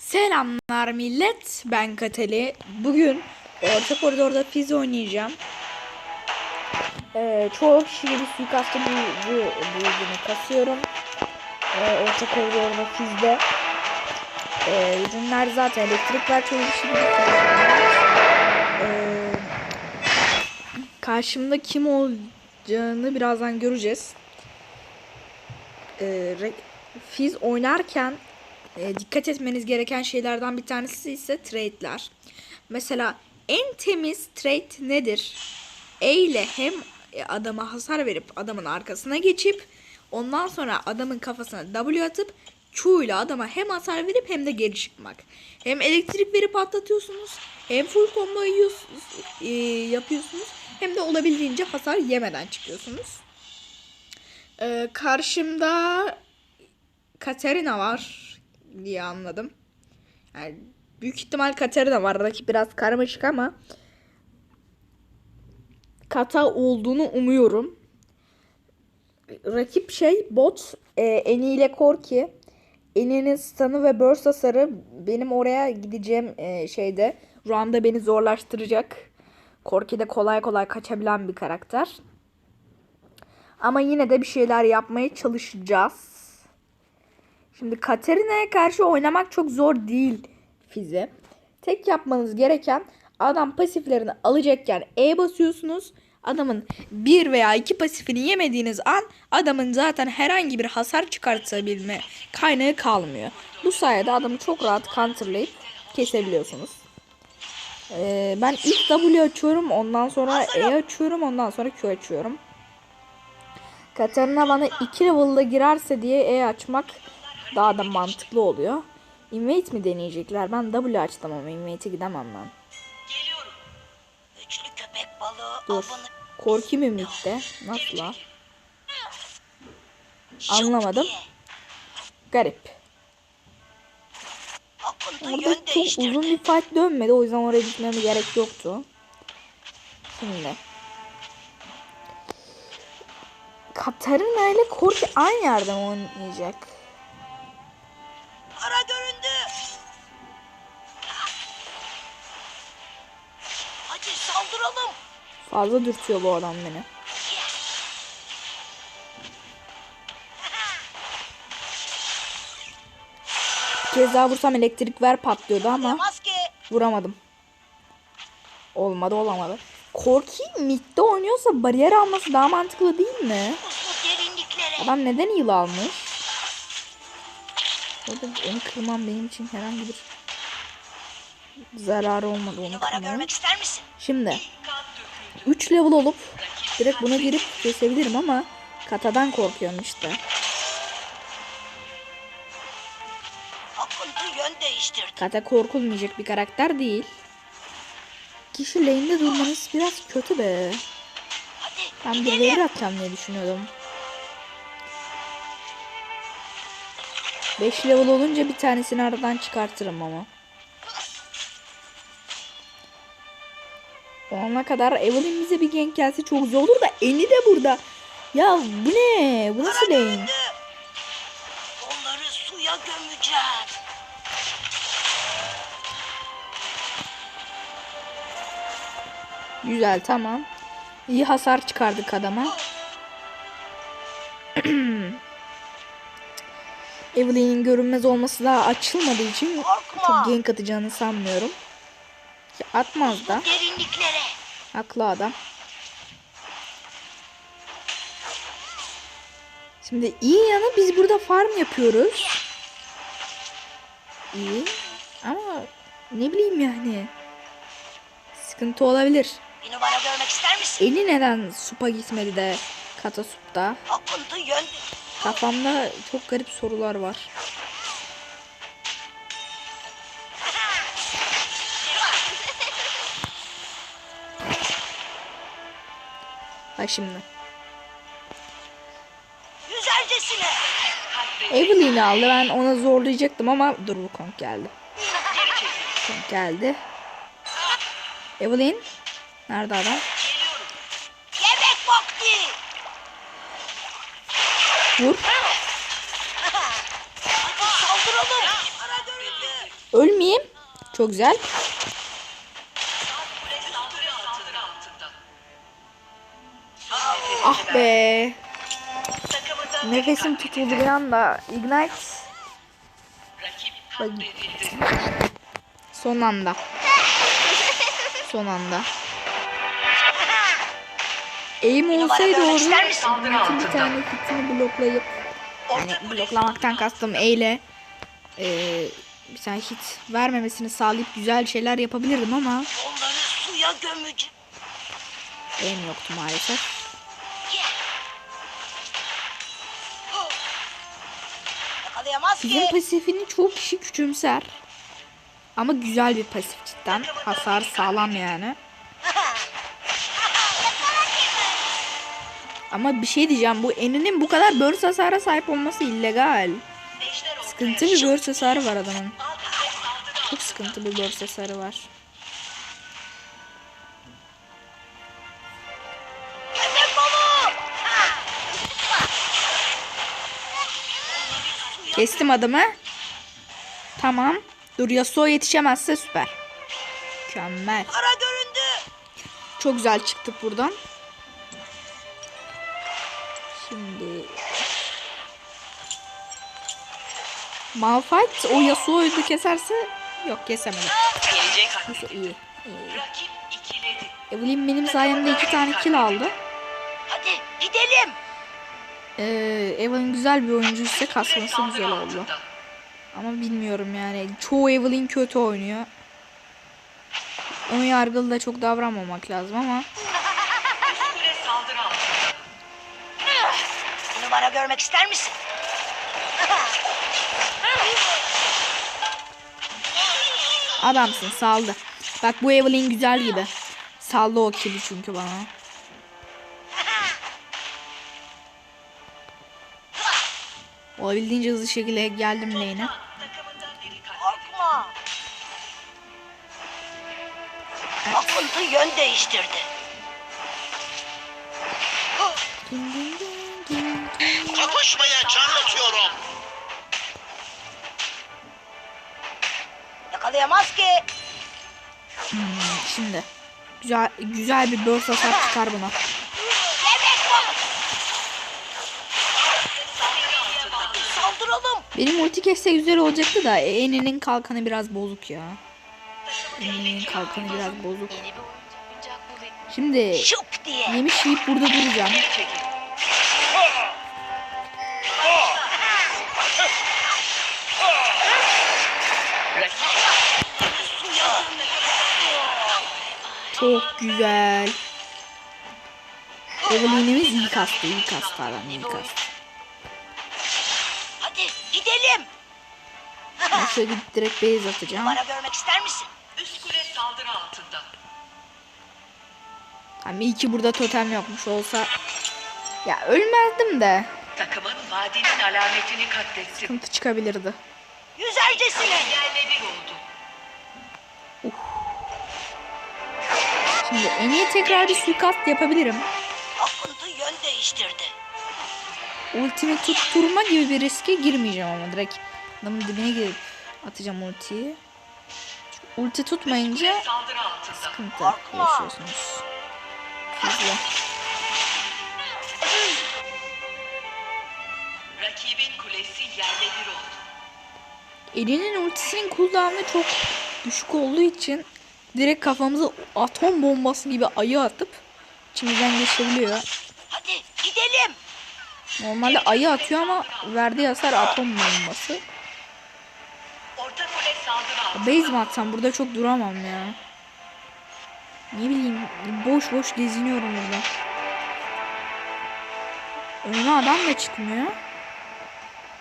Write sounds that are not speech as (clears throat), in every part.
Selamlar millet. Ben Kateli. Bugün orta koridorda fiz oynayacağım. Ee, çoğu kişiyle bir suikastı bu, bu, büyüdüğünü kasıyorum. Ee, orta koridorda fizde. Ee, ürünler zaten elektrik var çoğu kişi ee, Karşımda kim olacağını birazdan göreceğiz. Ee, Fiz oynarken e, dikkat etmeniz gereken şeylerden bir tanesi ise trade'ler. Mesela en temiz trade nedir? E ile hem e, adama hasar verip adamın arkasına geçip ondan sonra adamın kafasına W atıp ile adama hem hasar verip hem de geri çıkmak. Hem elektrik verip patlatıyorsunuz hem full combo yiyorsunuz, e, yapıyorsunuz hem de olabildiğince hasar yemeden çıkıyorsunuz. Ee, karşımda Katerina var diye anladım. Yani büyük ihtimal Katerina var. Rakip biraz karmaşık ama kata olduğunu umuyorum. Rakip şey bot e, Eni ile Korki. Eni'nin stun'ı ve burst hasarı benim oraya gideceğim e, şeyde roundda beni zorlaştıracak. Korki de kolay kolay kaçabilen bir karakter. Ama yine de bir şeyler yapmaya çalışacağız. Şimdi Katerina'ya karşı oynamak çok zor değil Fize. Tek yapmanız gereken adam pasiflerini alacakken E basıyorsunuz. Adamın bir veya iki pasifini yemediğiniz an adamın zaten herhangi bir hasar çıkartabilme kaynağı kalmıyor. Bu sayede adamı çok rahat counterlayıp kesebiliyorsunuz. Ee, ben ilk W açıyorum ondan sonra E açıyorum ondan sonra Q açıyorum. Katarina bana 2 level'da girerse diye E açmak daha da mantıklı oluyor. Invade mi deneyecekler? Ben W açtım ama invade'e gidemem ben. Geliyorum. Üçlü köpek balığı Dur. Korki mi midde? Nasıl la? Anlamadım. Garip. Orada çok uzun bir fight dönmedi. O yüzden oraya gitmeme gerek yoktu. Şimdi. Katarina ile Korki aynı yerde mi oynayacak? Fazla dürtüyor bu adam beni. Bir kez daha vursam elektrik ver patlıyordu ama vuramadım. Olmadı olamadı. Korki midde oynuyorsa bariyer alması daha mantıklı değil mi? Adam neden yıl almış? Orada onu kırmam benim için herhangi bir zararı olmadı onu kırmam. Şimdi 3 level olup direkt buna girip kesebilirim ama katadan korkuyorum işte. Kata korkulmayacak bir karakter değil. Kişi lane'de durmanız biraz kötü be. Ben gidelim. birileri atacağım diye düşünüyordum. 5 level olunca bir tanesini aradan çıkartırım ama. O ana kadar Evelyn bize bir gank gelse çok zor olur da Eni de burada. Ya bu ne? Bu nasıl lane? Onları suya gömeceğim. Güzel tamam. İyi hasar çıkardık adama. (clears throat) Evelyn'in görünmez olması daha açılmadığı için Korkma. çok gank atacağını sanmıyorum. Ki atmaz da. Derinliklere. Haklı adam. Şimdi iyi yanı biz burada farm yapıyoruz. İyi. Ama ne bileyim yani. Sıkıntı olabilir. Bir numara görmek ister misin? Eli neden supa gitmedi de kata supta? Akıntı yön... Kafamda çok garip sorular var. Bak şimdi. Güzelcesine. Evelyn'i aldı. Ben ona zorlayacaktım ama dur bu Kong geldi. Kong geldi. Evelyn. Nerede adam? Yemek vakti. Vur. Ölmeyeyim. Çok güzel. Ah be. Nefesim tutuldu bir anda. Ignite. Bak. Son anda. Son anda. Numara olsaydı orada bütün bir tane kitini bloklayıp yani bloklamaktan kastım E ile eee, bir tane hit vermemesini sağlayıp güzel şeyler yapabilirdim ama Onları suya gömeceğim. aim yoktu maalesef. Yakalayamaz Bizim ki. pasifini çok kişi küçümser. Ama güzel bir pasif cidden. Hasar sağlam yani. Ama bir şey diyeceğim. Bu eninin bu kadar burst hasara sahip olması illegal. Sıkıntı bir burst hasarı var adamın. Çok sıkıntı bir burst hasarı var. Kestim adamı. Tamam. Dur Yasuo yetişemezse süper. Mükemmel. Ara göründü. Çok güzel çıktık buradan. Şimdi Malphite o Yasuo'yu keserse yok kesemedi. Gelecek Neyse iyi. iyi. Evelyn benim sayemde iki tane kill aldı. Hadi gidelim. Ee, Evelyn güzel bir oyuncuysa kasması güzel oldu. Ama bilmiyorum yani. Çoğu Evelyn kötü oynuyor. Ön yargılı da çok davranmamak lazım ama Bir numara görmek ister misin? adamsın saldı. Bak bu Evelyn güzel gibi. Saldı o kill'i çünkü bana. Olabildiğince hızlı şekilde geldim lane'e. Korkma. Akıntı yön değiştirdi. Kapışmaya can atıyorum. Yakalayamaz ki. Şimdi güzel güzel bir burst hasar çıkar buna. Bebek balığı. Hadi saldıralım. Benim ulti kesse güzel olacaktı da Eni'nin kalkanı biraz bozuk ya. Eni'nin kalkanı biraz bozuk. Şimdi yemiş yiyip burada duracağım. Çok güzel. Evelyn'imiz iyi kastı, iyi kastı adam, iyi kastı. Şöyle direkt base atacağım. Numara görmek ister misin? Üst kule saldırı altında. Hani iyi ki burada totem yokmuş olsa. Ya ölmezdim de. Takımın vadinin alametini katletti. Sıkıntı çıkabilirdi. Yüzercesine. Yerle bir oldu. Şimdi en iyi tekrar bir suikast yapabilirim. Akıntı yön değiştirdi. Ultimi tutturma gibi bir riske girmeyeceğim ama direkt adamın dibine girip atacağım ultiyi. Çünkü ulti tutmayınca sıkıntı yaşıyorsunuz. Hızlı. Rakibin kulesi yerle bir oldu. Elinin ultisinin cooldown'ı çok düşük olduğu için direkt kafamıza atom bombası gibi ayı atıp içimizden geçebiliyor. Hadi gidelim. Normalde ayı atıyor ama verdiği hasar atom bombası. Orta kule saldırı altında. Base mi atsam burada çok duramam ya. Ne bileyim boş boş geziniyorum burada. Önüme adam da çıkmıyor.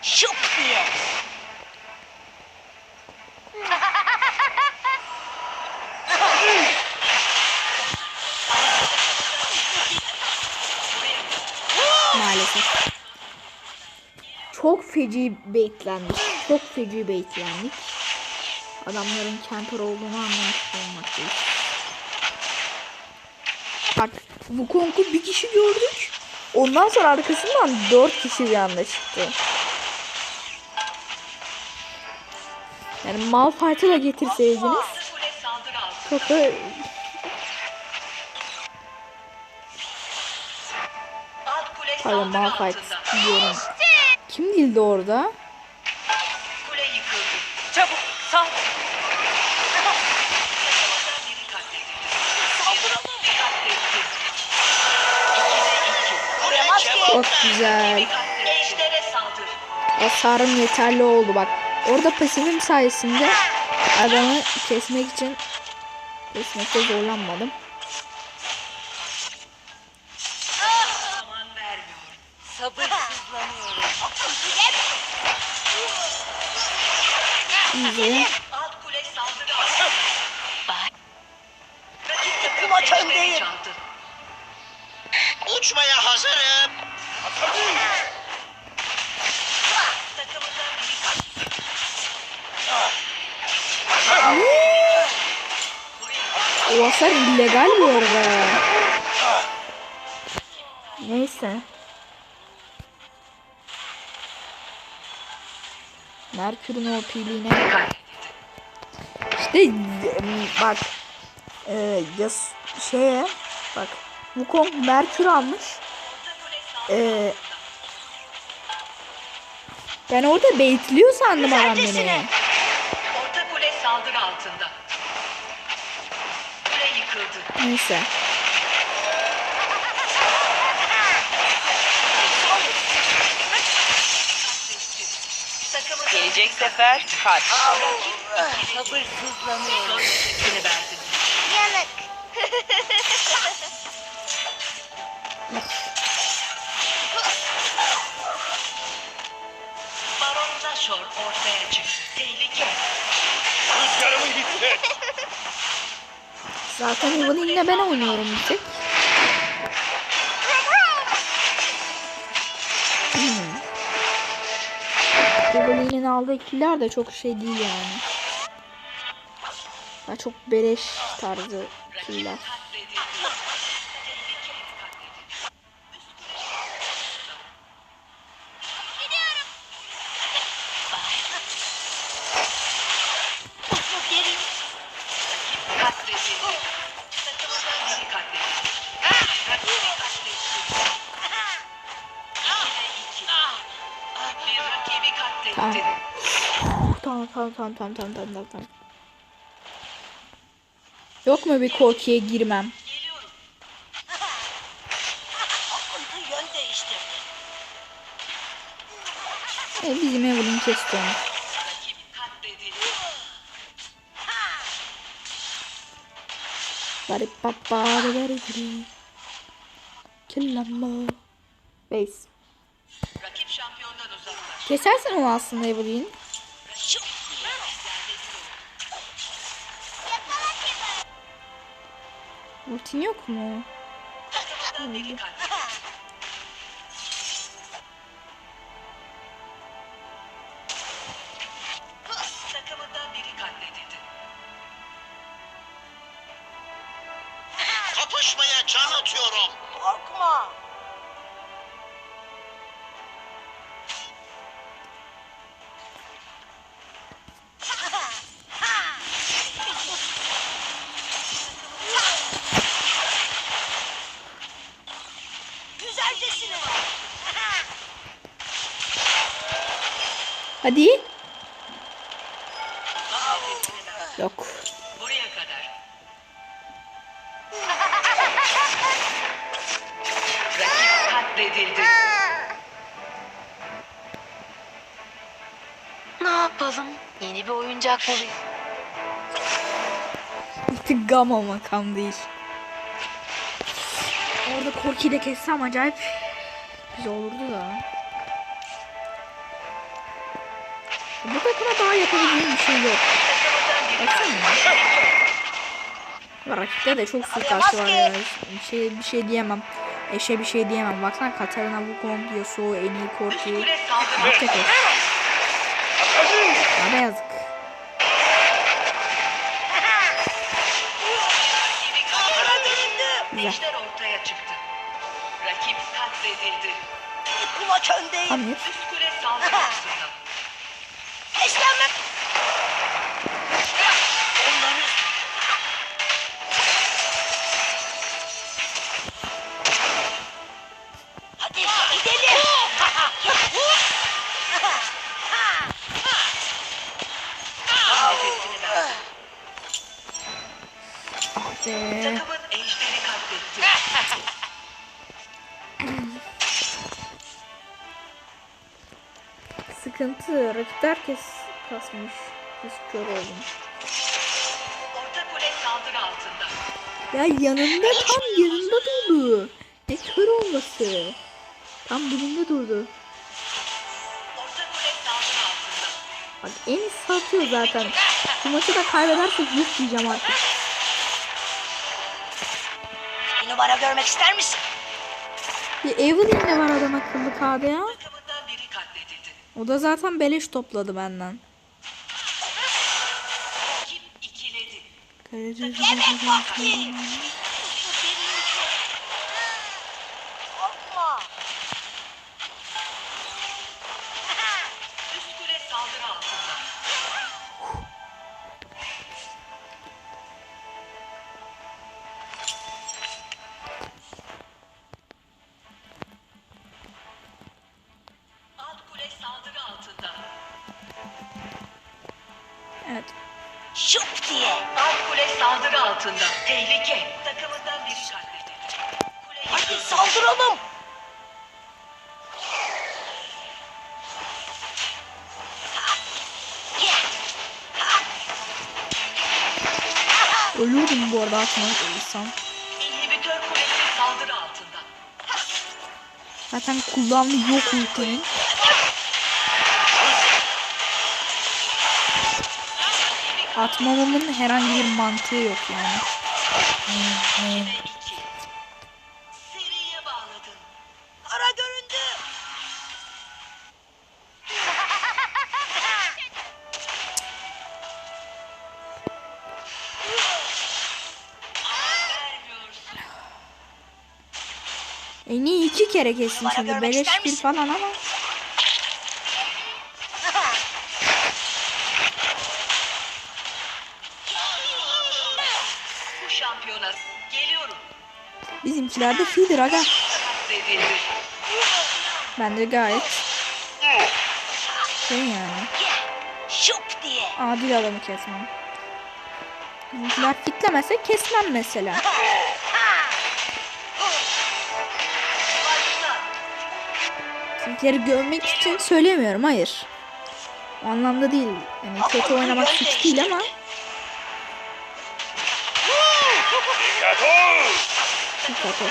Şıp diye. (laughs) Maalesef. Çok feci baitlendik. Çok feci baitlendik. Adamların camper olduğunu anlamış olmaktayız. Bak Wukong'u bir kişi gördük. Ondan sonra arkasından dört kişi bir anda çıktı. Yani Malphite'ı da getirseydiniz çok da pardon Malphite diyorum. Kim değildi orada? Kule yıkıldı. Çabuk sal. Çok güzel. Hasarım yeterli oldu bak. Orada pasifim sayesinde adamı kesmek için kesmekte zorlanmadım. Neyse. Merkür'ün o piliğine Katledildi. işte bak e, yas şeye bak Wukong Merkür almış. E, ben orada baitliyor sandım adam beni. Orta kule saldırı altında. Kule yıkıldı. Neyse. Sefer kaç. Sabırsızlanıyorum. Yanık. Baron Nashor ortaya çıktı. Tehlike. Rüzgarımı hisset. Zaten Evelyn'le ben oynuyorum bir tek. Evelyn'in aldığı killer de çok şey değil yani. Daha çok beleş tarzı killer. Tamam tamam tamam tamam tamam tamam. Yok mu bir korkuya girmem? E, bizim Evelyn kesti onu. Bari papa da bari gri. Killama. Base. Kesersen onu aslında Evelyn. Ultin yok mu? Takımından Hadi. Yok. Buraya kadar. Rakip katledildi. Ne yapalım? Yeni bir oyuncak bulayım. Artık gamma makam değil. Orada Korki'yi de kessem acayip güzel olurdu da. Bu takıma daha yapabileceğim bir şey yok. Baksana. Ya Rakipte de çok suikastçı var ya. Bir şey, bir şey diyemem. Eşe bir şey diyemem. Baksana Katarina Wukong, Yasuo, en iyi Korki. Eş. Bana yazık. Güzel. Ejder Eşlenme. Hadi gidelim. Mahvettin ben. Hadi. Takımın Sıkıntı. Rakip herkes kasmış. Biz kör oldum. Orta kule saldırı altında. Ya yanında tam yanında durdu. Ne kör olması. Tam dibinde durdu. Orta kule saldırı altında. Bak en satıyor zaten. Bu maçı da kaybedersek yok diyeceğim artık. Bir numara görmek ister misin? Bir Evelyn de var adam akıllı KD ya. O da zaten beleş topladı benden. Rakip Ölürdüm bu arada aklıma ölürsem. Zaten kullandı yok ultinin. Atmamamın herhangi bir mantığı yok yani. Kere kessin görmek Beleş bir falan ama. Bu şampiyona geliyorum. Bizimkiler de feeder aga. Ben de gayet şey yani. Adil adamı kesmem. Bizimkiler fitlemese kesmem mesela. (laughs) Bizimkileri görmek için söylemiyorum hayır. O anlamda değil. Yani kötü oynamak suç değil ama dikkat ama.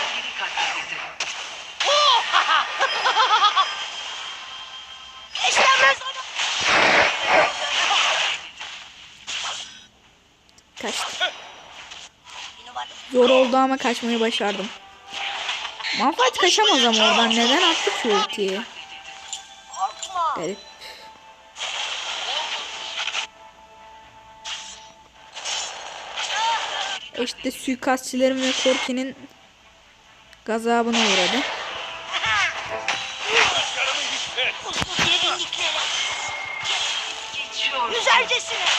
Kaçtı. Zor oldu ama kaçmayı başardım. Malphite kaçamaz ama oradan. Neden attı ki ultiyi? Garip. E İşte suikastçilerin ve Korki'nin gazabına uğradı. Güzelcesine.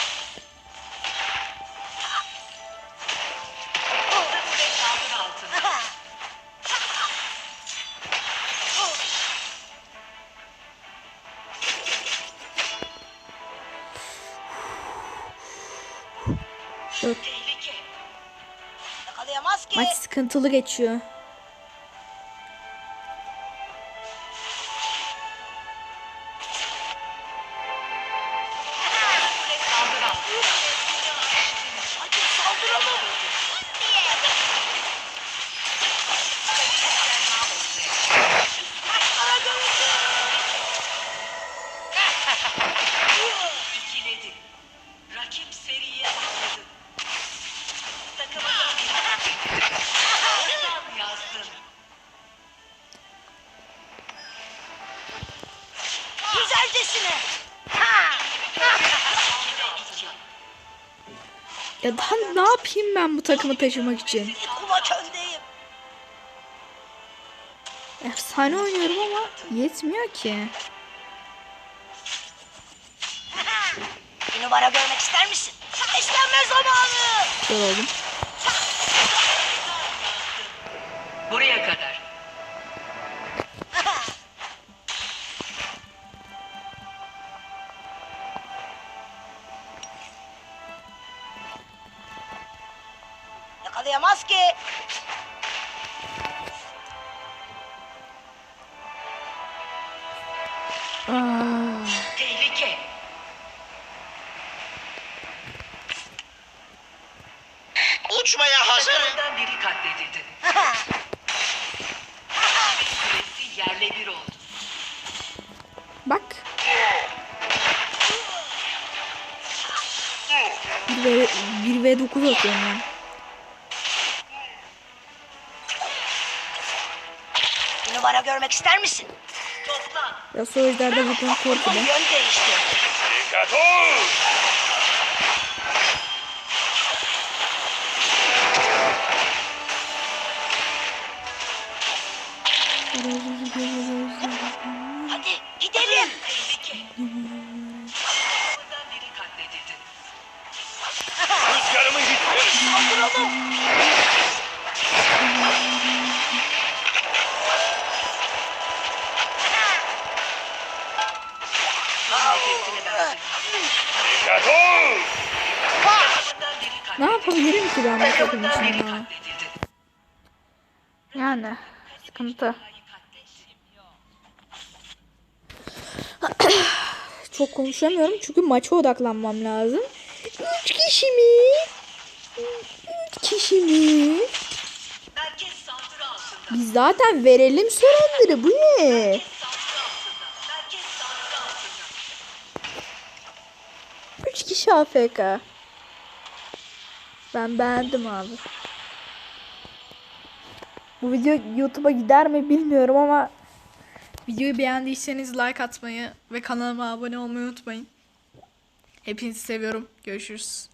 Maç sıkıntılı geçiyor. Ya daha ne yapayım ben bu takımı taşımak için? Öndeyim. Efsane oynuyorum ama yetmiyor ki. Bir numara görmek ister misin? İşlenme zamanı. Zor oldum. Buraya kadar. Yakalayamaz ki. Ah, Tehlike. İster misin? Toplan. Yasuo ejderde bugün korkudan. Yön değişti. Dikkat ol. Hadi gidelim. Tehlike. Takımından biri katledildi. Yapabilirim ki ben bu takım için ya? Yani sıkıntı. (clears throat) Çok konuşamıyorum çünkü maça odaklanmam lazım. Üç kişi mi? Üç kişi mi? Biz zaten verelim surrender'ı bu ne? Üç kişi AFK. Ben beğendim abi. Bu video YouTube'a gider mi bilmiyorum ama videoyu beğendiyseniz like atmayı ve kanalıma abone olmayı unutmayın. Hepinizi seviyorum. Görüşürüz.